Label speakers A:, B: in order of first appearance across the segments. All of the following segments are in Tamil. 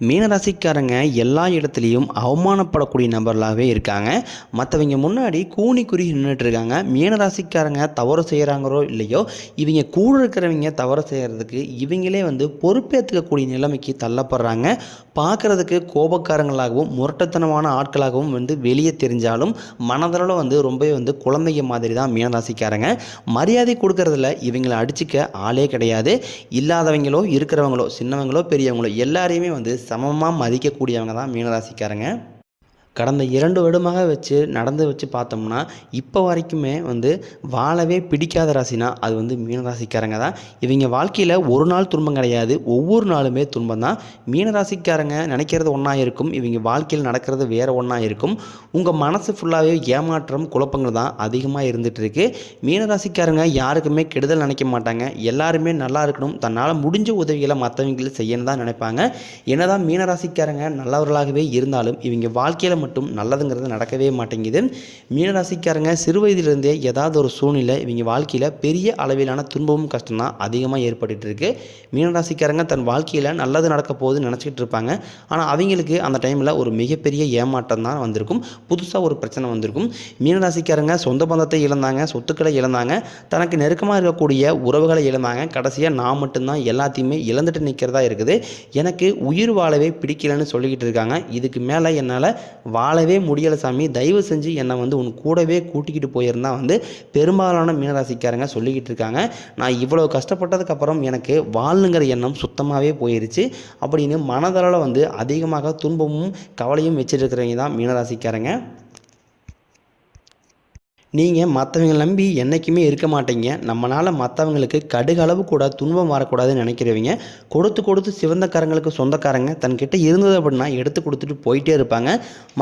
A: மீனராசிக்காரங்க எல்லா இடத்துலையும் அவமானப்படக்கூடிய நபர்களாகவே இருக்காங்க. மற்றவங்க முன்னாடி கூனி குறி நின்றுட்டு இருக்காங்க. மீனராசிக்காரங்க தவறு செய்கிறாங்களோ இல்லையோ இவங்க கூட இருக்கிறவங்க தவறு செய்கிறதுக்கு இவங்களே வந்து பொறுப்பேற்றுக்கக்கூடிய நிலைமைக்கு தள்ளப்படுறாங்க. பார்க்குறதுக்கு கோபக்காரங்களாகவும் முரட்டத்தனமான ஆட்களாகவும் வந்து வெளியே தெரிஞ்சாலும் மனதளவில் வந்து ரொம்பவே வந்து குழந்தைங்க மாதிரி தான் மீனராசிக்காரங்க. மரியாதை கொடுக்கறதுல இவங்களை அடிச்சுக்க ஆளே கிடையாது. இல்லாதவங்களோ இருக்கிறவங்களோ சின்னவங்களோ பெரியவங்களோ எல்லாரையுமே வந்து சமமாக மதிக்கக்கூடியவங்க தான் மீனராசிக்காரங்க. கடந்த இரண்டு வருடமாக வச்சு நடந்து வச்சு பார்த்தோம்னா இப்போ வரைக்குமே வந்து வாழவே பிடிக்காத ராசினா அது வந்து மீனராசிக்காரங்க தான். இவங்க வாழ்க்கையில் ஒரு நாள் துன்பம் கிடையாது. ஒவ்வொரு நாளுமே துன்பம் தான். மீனராசிக்காரங்க நினைக்கிறது ஒன்றா இருக்கும். இவங்க வாழ்க்கையில் நடக்கிறது வேறு ஒன்றா இருக்கும். உங்கள் மனசு ஃபுல்லாகவே ஏமாற்றம் குழப்பங்கள் தான் அதிகமாக இருந்துகிட்ருக்கு மீனராசிக்காரங்க யாருக்குமே கெடுதல் நினைக்க மாட்டாங்க. எல்லாருமே நல்லா இருக்கணும். தன்னால் முடிஞ்ச உதவிகளை மற்றவங்களுக்கு செய்யணும் தான் நினைப்பாங்க. என்னதான் மீனராசிக்காரங்க நல்லவர்களாகவே இருந்தாலும் இவங்க வாழ்க்கையில் மட்டும் நல்லதுங்கிறது நடக்கவே மாட்டேங்குது. மீனராசிக்காரங்க சிறு வயதிலிருந்தே ஏதாவது ஒரு சூழ்நிலை இவங்க வாழ்க்கையில் பெரிய அளவிலான துன்பமும் கஷ்டம் தான் அதிகமாக ஏற்பட்டுட்டு இருக்கு மீனராசிக்காரங்க தன் வாழ்க்கையில் நல்லது நடக்க போகுதுன்னு நினச்சிக்கிட்டு இருப்பாங்க. ஆனால் அவங்களுக்கு அந்த டைமில் ஒரு மிகப்பெரிய ஏமாற்றம் தான் வந்திருக்கும். புதுசாக ஒரு பிரச்சனை வந்திருக்கும். மீனராசிக்காரங்க சொந்த பந்தத்தை இழந்தாங்க சொத்துக்களை இழந்தாங்க. தனக்கு நெருக்கமாக இருக்கக்கூடிய உறவுகளை இழந்தாங்க. கடைசியாக நான் மட்டும்தான் எல்லாத்தையுமே இழந்துட்டு நிற்கிறதா இருக்குது. எனக்கு உயிர் வாழவே பிடிக்கலன்னு சொல்லிக்கிட்டு இருக்காங்க. இதுக்கு மேலே என்னால் வாழவே முடியலை சாமி. தயவு செஞ்சு என்னை வந்து உன் கூடவே கூட்டிக்கிட்டு போயிருந்தா வந்து பெரும்பாலான மீனராசிக்காரங்க சொல்லிக்கிட்டு இருக்காங்க. நான் இவ்வளோ கஷ்டப்பட்டதுக்கப்புறம் எனக்கு வாழணுங்கிற எண்ணம் சுத்தமாகவே போயிருச்சு. அப்படின்னு மனதளவில் வந்து அதிகமாக துன்பமும் கவலையும் வச்சுருக்கிறவங்க தான் மீனராசிக்காரங்க. நீங்கள் மற்றவங்களை நம்பி என்றைக்குமே இருக்க மாட்டீங்க. நம்மளால் மற்றவங்களுக்கு கடுகளவு கூட துன்பம் வரக்கூடாதுன்னு நினைக்கிறவங்க கொடுத்து கொடுத்து சிவந்தக்காரங்களுக்கு சொந்தக்காரங்க தன்கிட்ட இருந்தது அப்படின்னா எடுத்து கொடுத்துட்டு போயிட்டே இருப்பாங்க.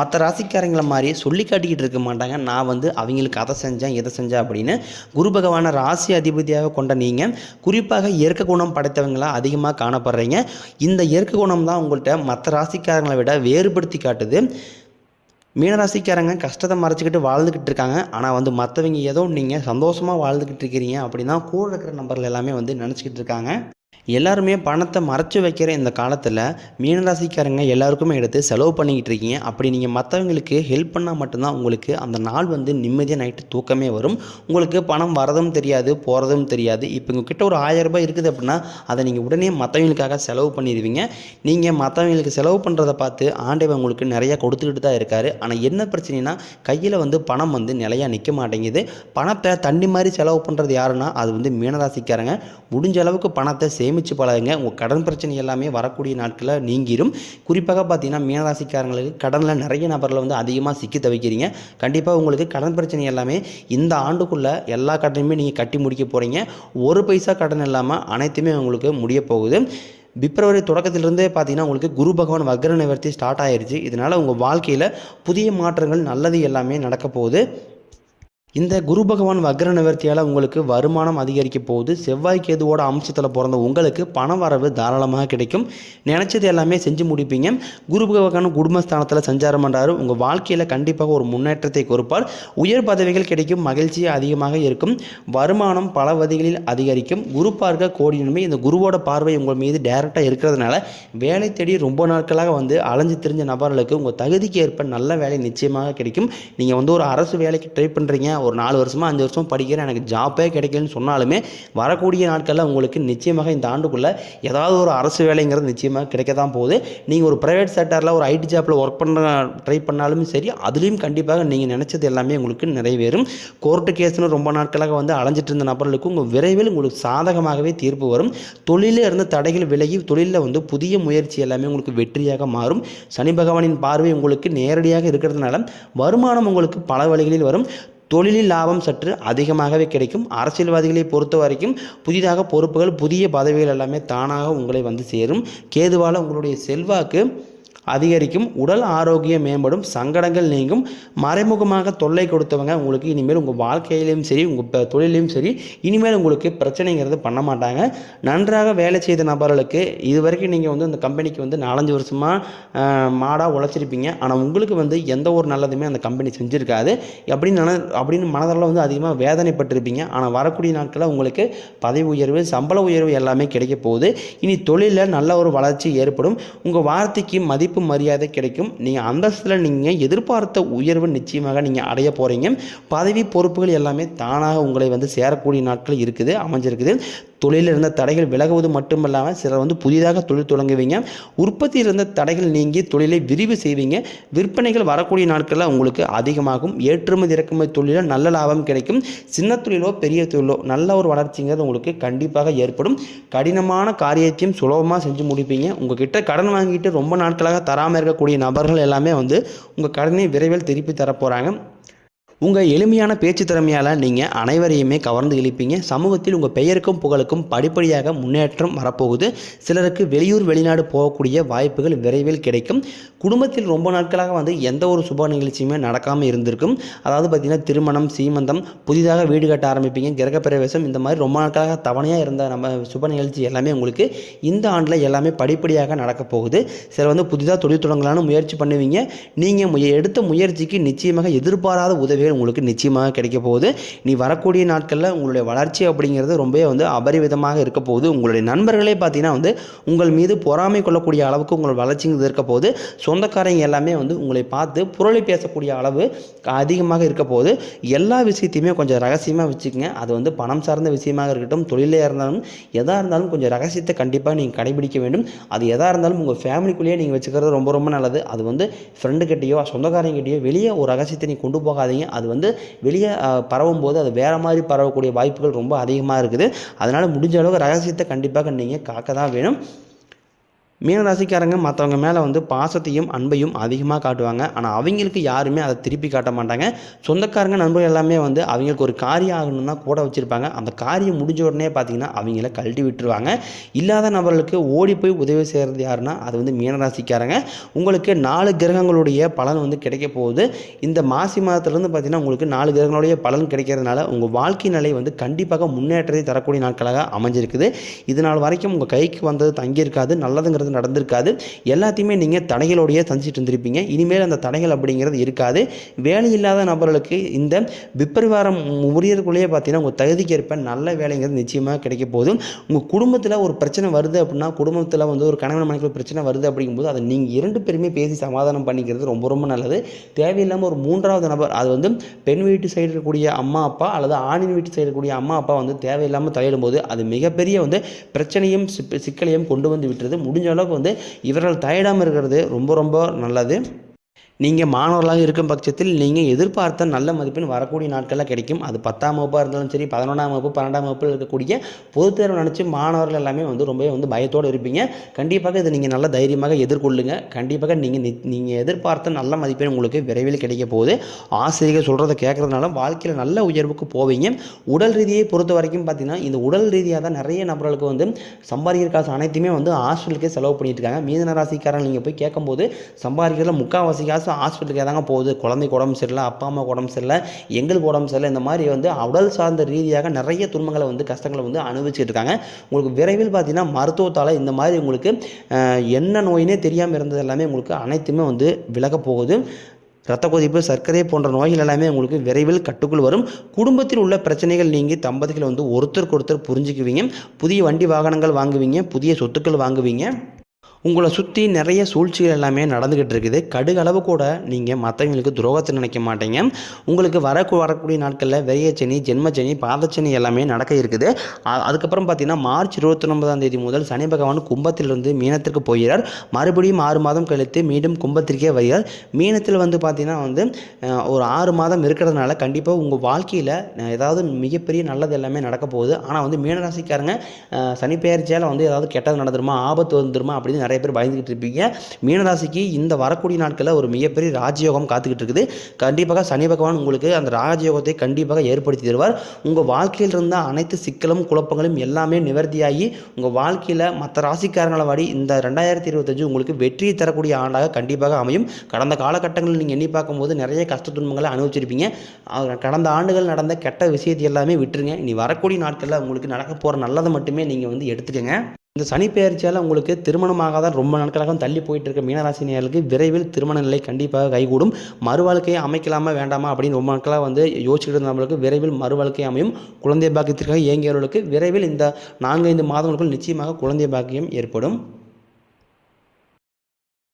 A: மற்ற ராசிக்காரங்களை மாதிரி சொல்லி காட்டிக்கிட்டு இருக்க மாட்டாங்க. நான் வந்து அவங்களுக்கு அதை செஞ்சேன் இதை செஞ்சேன் அப்படின்னு குரு பகவானை ராசி அதிபதியாக கொண்ட நீங்கள் குறிப்பாக இயற்கை குணம் படைத்தவங்களா அதிகமாக காணப்படுறீங்க. இந்த இயற்கை குணம் தான் உங்கள்கிட்ட மற்ற ராசிக்காரங்களை விட வேறுபடுத்தி காட்டுது. மீனராசிக்காரங்க கஷ்டத்தை மறைச்சிக்கிட்டு வாழ்ந்துக்கிட்டு இருக்காங்க. ஆனால் வந்து மற்றவங்க ஏதோ நீங்கள் சந்தோஷமாக வாழ்ந்துக்கிட்டு இருக்கிறீங்க அப்படின்னா கூட இருக்கிற நம்பர்கள் எல்லாமே வந்து நினச்சிக்கிட்டு இருக்காங்க. எல்லாருமே பணத்தை மறைச்சு வைக்கிற இந்த காலத்தில் மீனராசிக்காரங்க எல்லாருக்குமே எடுத்து செலவு பண்ணிக்கிட்டு இருக்கீங்க. அப்படி நீங்கள் மற்றவங்களுக்கு ஹெல்ப் பண்ணால் மட்டும்தான் உங்களுக்கு அந்த நாள் வந்து நிம்மதியாக நைட்டு தூக்கமே வரும். உங்களுக்கு பணம் வரதும் தெரியாது போகிறதும் தெரியாது. இப்போ உங்ககிட்ட ஒரு ஆயிரம் ரூபாய் இருக்குது அப்படின்னா அதை நீங்கள் உடனே மற்றவங்களுக்காக செலவு பண்ணிடுவீங்க. நீங்கள் மற்றவங்களுக்கு செலவு பண்ணுறதை பார்த்து ஆண்டவன் உங்களுக்கு நிறையா கொடுத்துக்கிட்டு தான் இருக்காரு. ஆனால் என்ன பிரச்சனைனா கையில் வந்து பணம் வந்து நிலையாக நிற்க மாட்டேங்குது. பணத்தை தண்ணி மாதிரி செலவு பண்ணுறது யாருன்னா அது வந்து மீனராசிக்காரங்க. முடிஞ்ச அளவுக்கு பணத்தை சேமித்து பழகுங்க. உங்கள் கடன் பிரச்சனை எல்லாமே வரக்கூடிய நாட்களில் நீங்கிடும் குறிப்பாக பார்த்தீங்கன்னா மீனராசிக்காரங்களுக்கு கடனில் நிறைய நபரில் வந்து அதிகமாக சிக்கி தவிக்கிறீங்க. கண்டிப்பாக உங்களுக்கு கடன் பிரச்சனை எல்லாமே இந்த ஆண்டுக்குள்ளே எல்லா கடனையுமே நீங்கள் கட்டி முடிக்க போகிறீங்க ஒரு பைசா கடன் இல்லாமல் அனைத்துமே உங்களுக்கு முடிய போகுது. பிப்ரவரி தொடக்கத்திலிருந்தே பார்த்தீங்கன்னா உங்களுக்கு குரு பகவான் வக்ர நிவர்த்தி ஸ்டார்ட் ஆயிடுச்சு இதனால் உங்கள் வாழ்க்கையில் புதிய மாற்றங்கள் நல்லது எல்லாமே நடக்க போகுது. இந்த குரு பகவான் வக்ர நிவர்த்தியால் உங்களுக்கு வருமானம் அதிகரிக்க போகுது. செவ்வாய் கேதுவோட அம்சத்தில் பிறந்த உங்களுக்கு பண வரவு தாராளமாக கிடைக்கும். நினச்சது எல்லாமே செஞ்சு முடிப்பீங்க. குரு பகவான் குடும்பஸ்தானத்தில் சஞ்சாரம் பண்ணுறாரு உங்கள் வாழ்க்கையில் கண்டிப்பாக ஒரு முன்னேற்றத்தை கொடுப்பார். உயர் பதவிகள் கிடைக்கும். மகிழ்ச்சி அதிகமாக இருக்கும். வருமானம் பல வதிகளில் அதிகரிக்கும். குரு பார்க்க கோடி நன்மை. இந்த குருவோட பார்வை உங்கள் மீது டைரெக்டாக இருக்கிறதுனால வேலை தேடி ரொம்ப நாட்களாக வந்து அலைஞ்சு திரிஞ்ச நபர்களுக்கு உங்கள் தகுதிக்கு ஏற்ப நல்ல வேலை நிச்சயமாக கிடைக்கும். நீங்கள் வந்து ஒரு அரசு வேலைக்கு ட்ரை பண்ணுறீங்க ஒரு நாலு வருஷமாக அஞ்சு வருஷம் படிக்கிறேன். எனக்கு ஜாப்பே கிடைக்கலன்னு சொன்னாலுமே வரக்கூடிய நாட்களில் உங்களுக்கு நிச்சயமாக இந்த ஆண்டுக்குள்ளே ஏதாவது ஒரு அரசு வேலைங்கிறது நிச்சயமாக கிடைக்க தான் போகுது. நீங்கள் ஒரு ப்ரைவேட் செக்டரில் ஒரு ஐடி ஜாப்பில் ஒர்க் பண்ண ட்ரை பண்ணாலும் சரி அதுலேயும் கண்டிப்பாக நீங்கள் நினச்சது எல்லாமே உங்களுக்கு நிறைவேறும். கோர்ட்டு கேஸ்னு ரொம்ப நாட்களாக வந்து அலைஞ்சிட்டு இருந்த நபர்களுக்கு உங்கள் விரைவில் உங்களுக்கு சாதகமாகவே தீர்ப்பு வரும். தொழிலில் இருந்த தடைகள் விலகி தொழிலில் வந்து புதிய முயற்சி எல்லாமே உங்களுக்கு வெற்றியாக மாறும். சனி பகவானின் பார்வை உங்களுக்கு நேரடியாக இருக்கிறதுனால வருமானம் உங்களுக்கு பல வழிகளில் வரும். தொழிலில் லாபம் சற்று அதிகமாகவே கிடைக்கும். அரசியல்வாதிகளை பொறுத்த வரைக்கும் புதிதாக பொறுப்புகள் புதிய பதவிகள் எல்லாமே தானாக உங்களை வந்து சேரும். கேதுவால் உங்களுடைய செல்வாக்கு அதிகரிக்கும் உடல் ஆரோக்கியம் மேம்படும் சங்கடங்கள் நீங்கும். மறைமுகமாக தொல்லை கொடுத்தவங்க உங்களுக்கு இனிமேல் உங்கள் வாழ்க்கையிலையும் சரி உங்கள் தொழிலையும் சரி இனிமேல் உங்களுக்கு பிரச்சனைங்கிறது பண்ண மாட்டாங்க. நன்றாக வேலை செய்த நபர்களுக்கு இது வரைக்கும் நீங்கள் வந்து அந்த கம்பெனிக்கு வந்து நாலஞ்சு வருஷமாக மாடாக உழைச்சிருப்பீங்க. ஆனால் உங்களுக்கு வந்து எந்த ஒரு நல்லதுமே அந்த கம்பெனி செஞ்சுருக்காது. அப்படின்னு நின அப்படின்னு மனதளவில் வந்து அதிகமாக வேதனைப்பட்டிருப்பீங்க. ஆனால் வரக்கூடிய நாட்களில் உங்களுக்கு பதவி உயர்வு சம்பள உயர்வு எல்லாமே கிடைக்க போகுது. இனி தொழிலில் நல்ல ஒரு வளர்ச்சி ஏற்படும். உங்கள் வார்த்தைக்கு மதிப்பு மரியாதை கிடைக்கும். நீங்கள் அந்தஸ்தில் நீங்கள் எதிர்பார்த்த உயர்வு நிச்சயமாக நீங்கள் அடைய போகிறீங்க பதவி பொறுப்புகள் எல்லாமே தானாக உங்களை வந்து சேரக்கூடிய நாட்கள் இருக்குது அமைஞ்சிருக்குது. தொழிலில் இருந்த தடைகள் விலகுவது மட்டுமல்லாமல் சிலர் வந்து புதிதாக தொழில் தொடங்குவீங்க. உற்பத்தியில் இருந்த தடைகள் நீங்கி தொழிலை விரிவு செய்வீங்க. விற்பனைகள் வரக்கூடிய நாட்களில் உங்களுக்கு அதிகமாகும். ஏற்றுமதி இறக்குமதி தொழிலில் நல்ல லாபம் கிடைக்கும். சின்ன தொழிலோ பெரிய தொழிலோ நல்ல ஒரு வளர்ச்சிங்கிறது உங்களுக்கு கண்டிப்பாக ஏற்படும். கடினமான காரியத்தையும் சுலபமாக செஞ்சு முடிப்பீங்க. உங்ககிட்ட கடன் வாங்கிட்டு ரொம்ப நாட்களாக தராமல் இருக்கக்கூடிய நபர்கள் எல்லாமே வந்து உங்கள் கடனை விரைவில் திருப்பி தரப்போகிறாங்க உங்கள் எளிமையான பேச்சு திறமையால் நீங்கள் அனைவரையுமே கவர்ந்து இழுப்பீங்க. சமூகத்தில் உங்கள் பெயருக்கும் புகழுக்கும் படிப்படியாக முன்னேற்றம் வரப்போகுது. சிலருக்கு வெளியூர் வெளிநாடு போகக்கூடிய வாய்ப்புகள் விரைவில் கிடைக்கும். குடும்பத்தில் ரொம்ப நாட்களாக வந்து எந்த ஒரு சுப நிகழ்ச்சியுமே நடக்காமல் இருந்திருக்கும். அதாவது பார்த்திங்கன்னா திருமணம் சீமந்தம் புதிதாக வீடு கட்ட ஆரம்பிப்பீங்க. கிரகப்பிரவேசம் இந்த மாதிரி ரொம்ப நாட்களாக தவணையாக இருந்த நம்ம சுப நிகழ்ச்சி எல்லாமே உங்களுக்கு இந்த ஆண்டில் எல்லாமே படிப்படியாக நடக்கப் போகுது. சிலர் வந்து புதிதாக தொழில் தொடங்கலான்னு முயற்சி பண்ணுவீங்க. நீங்கள் முய எடுத்த முயற்சிக்கு நிச்சயமாக எதிர்பாராத உதவி உதவிகள் உங்களுக்கு நிச்சயமாக கிடைக்க போகுது. நீ வரக்கூடிய நாட்களில் உங்களுடைய வளர்ச்சி அப்படிங்கிறது ரொம்பவே வந்து அபரிவிதமாக இருக்க போகுது. உங்களுடைய நண்பர்களே பார்த்தீங்கன்னா வந்து உங்கள் மீது பொறாமை கொள்ளக்கூடிய அளவுக்கு உங்கள் வளர்ச்சிங்கிறது இருக்க போது சொந்தக்காரங்க எல்லாமே வந்து உங்களை பார்த்து புரளி பேசக்கூடிய அளவு அதிகமாக இருக்க போகுது. எல்லா விஷயத்தையுமே கொஞ்சம் ரகசியமாக வச்சுக்கோங்க. அது வந்து பணம் சார்ந்த விஷயமாக இருக்கட்டும் தொழிலே இருந்தாலும் எதாக இருந்தாலும் கொஞ்சம் ரகசியத்தை கண்டிப்பாக நீங்கள் கடைபிடிக்க வேண்டும். அது எதாக இருந்தாலும் உங்கள் ஃபேமிலிக்குள்ளேயே நீங்கள் வச்சுக்கிறது ரொம்ப ரொம்ப நல்லது. அது வந்து ஃப்ரெண்டுக்கிட்டேயோ சொந்தக்காரங்கிட்டேயோ வெளியே ஒரு ரகசியத்தை நீ கொண்டு போகாதீங்க. அது வந்து வெளியே பரவும் போது அது வேறு மாதிரி பரவக்கூடிய வாய்ப்புகள் ரொம்ப அதிகமாக இருக்குது. அதனால் முடிஞ்ச அளவுக்கு ரகசியத்தை கண்டிப்பாக நீங்கள் காக்க தான் வேணும். மீனராசிக்காரங்க மற்றவங்க மேலே வந்து பாசத்தையும் அன்பையும் அதிகமாக காட்டுவாங்க. ஆனால் அவங்களுக்கு யாருமே அதை திருப்பி காட்ட மாட்டாங்க. சொந்தக்காரங்க நண்பர்கள் எல்லாமே வந்து அவங்களுக்கு ஒரு காரியம் ஆகணும்னா கூட வச்சுருப்பாங்க. அந்த காரியம் முடிஞ்ச உடனே பார்த்தீங்கன்னா அவங்கள கழட்டி விட்டுருவாங்க. இல்லாத நபர்களுக்கு ஓடி போய் உதவி செய்கிறது யாருன்னா அது வந்து மீனராசிக்காரங்க. உங்களுக்கு நாலு கிரகங்களுடைய பலன் வந்து கிடைக்க போகுது. இந்த மாசி மாதத்துலேருந்து பார்த்தீங்கன்னா உங்களுக்கு நாலு கிரகங்களுடைய பலன் கிடைக்கிறதுனால உங்கள் வாழ்க்கை நிலை வந்து கண்டிப்பாக முன்னேற்றத்தை தரக்கூடிய நாட்களாக அமைஞ்சிருக்குது. இது நாள் வரைக்கும் உங்கள் கைக்கு வந்தது தங்கியிருக்காது. நல்லதுங்கிறது நடந்திருக்காது. எல்லாத்தையுமே நீங்கள் தடைகளோடையே சந்திச்சுட்டு இருந்திருப்பீங்க. இனிமேல் அந்த தடைகள் அப்படிங்கிறது இருக்காது. வேலை இல்லாத நபர்களுக்கு இந்த விப்பரிவாரம் முடியறதுக்குள்ளேயே பார்த்தீங்கன்னா உங்கள் தகுதிக்கேற்ப நல்ல வேலைங்கிறது நிச்சயமாக கிடைக்க போதும் உங்கள் குடும்பத்தில் ஒரு பிரச்சனை வருது அப்படின்னா குடும்பத்தில் வந்து ஒரு கணவன் மனைவி பிரச்சனை வருது அப்படிங்கும்போது அதை நீங்கள் இரண்டு பேருமே பேசி சமாதானம் பண்ணிக்கிறது ரொம்ப ரொம்ப நல்லது. தேவையில்லாமல் ஒரு மூன்றாவது நபர் அது வந்து பெண் வீட்டு சைடு இருக்கக்கூடிய அம்மா அப்பா அல்லது ஆணின் வீட்டு சைடு இருக்கக்கூடிய அம்மா அப்பா வந்து தேவையில்லாமல் தலையிடும்போது அது மிகப்பெரிய வந்து பிரச்சனையும் சிக்கலையும் கொண்டு வந்து விட்டுறது முடிஞ்ச அளவுக்கு வந்து இவர்கள் தயடாமல் இருக்கிறது ரொம்ப ரொம்ப நல்லது. நீங்கள் மாணவர்களாக இருக்கும் பட்சத்தில் நீங்கள் எதிர்பார்த்த நல்ல மதிப்பெண் வரக்கூடிய நாட்களில் கிடைக்கும். அது பத்தாம் வகுப்பாக இருந்தாலும் சரி பதினொன்றாம் வகுப்பு பன்னெண்டாம் வகுப்பில் இருக்கக்கூடிய பொதுத் தேர்வு நினச்சி மாணவர்கள் எல்லாமே வந்து ரொம்பவே வந்து பயத்தோடு இருப்பீங்க. கண்டிப்பாக இதை நீங்கள் நல்ல தைரியமாக எதிர்கொள்ளுங்க. கண்டிப்பாக நீங்கள் நீங்கள் எதிர்பார்த்த நல்ல மதிப்பெண் உங்களுக்கு விரைவில் கிடைக்க போகுது. ஆசிரியர்கள் சொல்கிறத கேட்குறதுனால வாழ்க்கையில் நல்ல உயர்வுக்கு போவீங்க. உடல் ரீதியை பொறுத்த வரைக்கும் பார்த்தீங்கன்னா இந்த உடல் ரீதியாக தான் நிறைய நபர்களுக்கு வந்து சம்பாதிக்கிற காசு அனைத்துமே வந்து ஹாஸ்டலுக்கே செலவு பண்ணிட்டு இருக்காங்க. மீதன ராசிக்காரன் நீங்கள் போய் கேட்கும்போது சம்பாதிக்கிறதுல முக்கால்வாசி காசு ஹாஸ்பிட்டலுக்கு ஏதாங்க போகுது? குழந்தைக்கு உடம்பு சரியில்லை அப்பா அம்மாவுக்கு உடம்பு சரியில்லை எங்களுக்கு உடம்பு சரியில்லை இந்த மாதிரி வந்து உடல் சார்ந்த ரீதியாக நிறைய துன்பங்களை வந்து கஷ்டங்களை வந்து அனுபவிச்சுட்டு இருக்காங்க. உங்களுக்கு விரைவில் பார்த்தீங்கன்னா மருத்துவத்தால் இந்த மாதிரி உங்களுக்கு என்ன நோயினே தெரியாமல் இருந்தது எல்லாமே உங்களுக்கு அனைத்துமே வந்து விலக போகுது. ரத்த கொதிப்பு சர்க்கரை போன்ற நோய்கள் எல்லாமே உங்களுக்கு விரைவில் கட்டுக்குள் வரும். குடும்பத்தில் உள்ள பிரச்சனைகள் நீங்கி தம்பதிகள் வந்து ஒருத்தருக்கு ஒருத்தர் புரிஞ்சுக்குவீங்க. புதிய வண்டி வாகனங்கள் வாங்குவீங்க புதிய சொத்துக்கள் வாங்குவீங்க. உங்களை சுற்றி நிறைய சூழ்ச்சிகள் எல்லாமே நடந்துக்கிட்டு இருக்குது. கடுகளவு கூட நீங்கள் மற்றவங்களுக்கு துரோகத்தை நினைக்க மாட்டீங்க. உங்களுக்கு வர வரக்கூடிய நாட்களில் வெறியச்சனி ஜென்மச்சனி பாதச்சனி எல்லாமே நடக்க இருக்குது. அதுக்கப்புறம் பார்த்தீங்கன்னா மார்ச் இருபத்தி ஒன்பதாம் தேதி முதல் சனி பகவான் கும்பத்திலிருந்து மீனத்திற்கு போகிறார். மறுபடியும் ஆறு மாதம் கழித்து மீண்டும் கும்பத்திற்கே வருகிறார். மீனத்தில் வந்து பார்த்தீங்கன்னா வந்து ஒரு ஆறு மாதம் இருக்கிறதுனால கண்டிப்பாக உங்கள் வாழ்க்கையில் ஏதாவது மிகப்பெரிய நல்லது எல்லாமே நடக்க போகுது. ஆனால் வந்து மீனராசிக்காரங்க சனி பெயர்ச்சியால் வந்து ஏதாவது கெட்டது நடந்துருமா ஆபத்து வந்துருமா அப்படின்னு நிறைய நிறைய பேர் பயந்துக்கிட்டு இருப்பீங்க. மீனராசிக்கு இந்த வரக்கூடிய நாட்களில் ஒரு மிகப்பெரிய ராஜயோகம் காத்துக்கிட்டு இருக்குது. கண்டிப்பாக சனி பகவான் உங்களுக்கு அந்த ராஜயோகத்தை கண்டிப்பாக ஏற்படுத்தி தருவார். உங்கள் வாழ்க்கையில் இருந்த அனைத்து சிக்கலும் குழப்பங்களும் எல்லாமே நிவர்த்தியாகி உங்கள் வாழ்க்கையில் மற்ற ராசிக்காரங்களை வாடி இந்த ரெண்டாயிரத்தி இருபத்தஞ்சு உங்களுக்கு வெற்றியை தரக்கூடிய ஆண்டாக கண்டிப்பாக அமையும். கடந்த காலகட்டங்களில் நீங்கள் எண்ணி பார்க்கும்போது நிறைய கஷ்ட துன்பங்களை அனுபவிச்சிருப்பீங்க. கடந்த ஆண்டுகள் நடந்த கெட்ட விஷயத்தை எல்லாமே விட்டுருங்க. இனி வரக்கூடிய நாட்களில் உங்களுக்கு நடக்க போகிற நல்லதை மட்டுமே நீங்கள் வந்து எடுத்துக்கங்க. இந்த சனி பெயர்ச்சியால் உங்களுக்கு திருமணமாக ரொம்ப நாட்களாக தள்ளி போயிட்டு இருக்க மீனராசினியர்களுக்கு விரைவில் திருமண நிலை கண்டிப்பாக கைகூடும். மறு வாழ்க்கையை அமைக்கலாமா வேண்டாமா அப்படின்னு ரொம்ப நாட்களாக வந்து யோசிச்சுட்டு இருந்தவங்களுக்கு விரைவில் மறுவாழ்க்கை அமையும். குழந்தை பாக்கியத்திற்காக இயங்கியவர்களுக்கு விரைவில் இந்த நான்கைந்து மாதங்களுக்குள் நிச்சயமாக குழந்தை பாக்கியம் ஏற்படும்.